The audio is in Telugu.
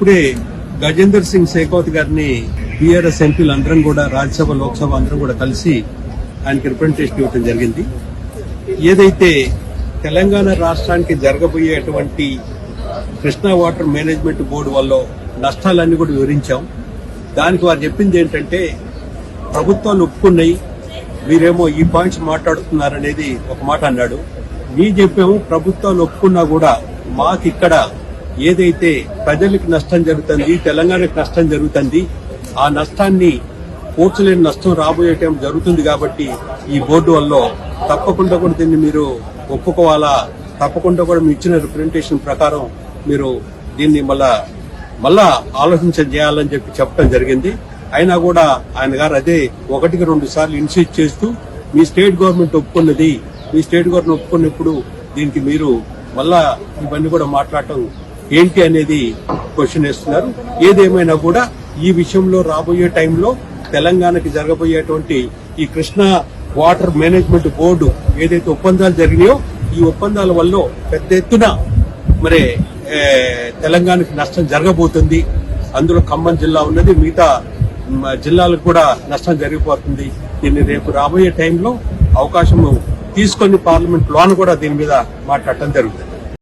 ఇప్పుడే గజేందర్ సింగ్ షేకావత్ గారిని బీఆర్ఎస్ ఎంపీలు అందరం కూడా రాజ్యసభ లోక్సభ అందరం కూడా కలిసి ఆయనకి రిప్రజెంటేషన్ ఇవ్వడం జరిగింది. ఏదైతే తెలంగాణ రాష్ట్రానికి జరగబోయేటువంటి కృష్ణా వాటర్ మేనేజ్మెంట్ బోర్డు వల్ల నష్టాలన్నీ కూడా వివరించాం. దానికి వారు చెప్పింది ఏంటంటే ప్రభుత్వాలు ఒప్పుకున్నాయి మీరేమో ఈ పాయింట్స్ మాట్లాడుతున్నారనేది ఒక మాట అన్నాడు. మీ చెప్పాము ప్రభుత్వాలు ఒప్పుకున్నా కూడా మాకు ఇక్కడ ఏదైతే ప్రజలకు నష్టం జరుగుతుంది తెలంగాణకు నష్టం జరుగుతుంది ఆ నష్టాన్ని కూర్చలేని నష్టం రాబోయే టైం జరుగుతుంది కాబట్టి ఈ బోర్డు వల్ల తప్పకుండా కూడా దీన్ని మీరు ఒప్పుకోవాలా? తప్పకుండా కూడా మీ ఇచ్చిన రిప్రజెంటేషన్ ప్రకారం మీరు దీన్ని మళ్ళా మళ్ళా ఆలోచించ చేయాలని చెప్పి చెప్పడం జరిగింది. అయినా కూడా ఆయన గారు అదే ఒకటికి రెండు సార్లు ఇన్సిస్ట్ చేస్తూ మీ స్టేట్ గవర్నమెంట్ ఒప్పుకున్నది మీ స్టేట్ గవర్నమెంట్ ఒప్పుకున్నప్పుడు దీనికి మీరు మళ్ళా ఇవన్నీ కూడా మాట్లాడటం ఏంటి అనేది క్వశ్చన్ వేస్తున్నారు. ఏదేమైనా కూడా ఈ విషయంలో రాబోయే టైంలో తెలంగాణకి జరగబోయేటువంటి ఈ కృష్ణా వాటర్ మేనేజ్మెంట్ బోర్డు ఏదైతే ఒప్పందాలు జరిగినాయో ఈ ఒప్పందాల వల్ల పెద్ద ఎత్తున మరి తెలంగాణకి నష్టం జరగబోతుంది. అందులో ఖమ్మం జిల్లా ఉన్నది మిగతా జిల్లాలకు కూడా నష్టం జరిగిపోతుంది. దీన్ని రేపు రాబోయే టైంలో అవకాశం తీసుకొని పార్లమెంట్ లోన్ కూడా దీని మీద మాట్లాడటం జరుగుతుంది.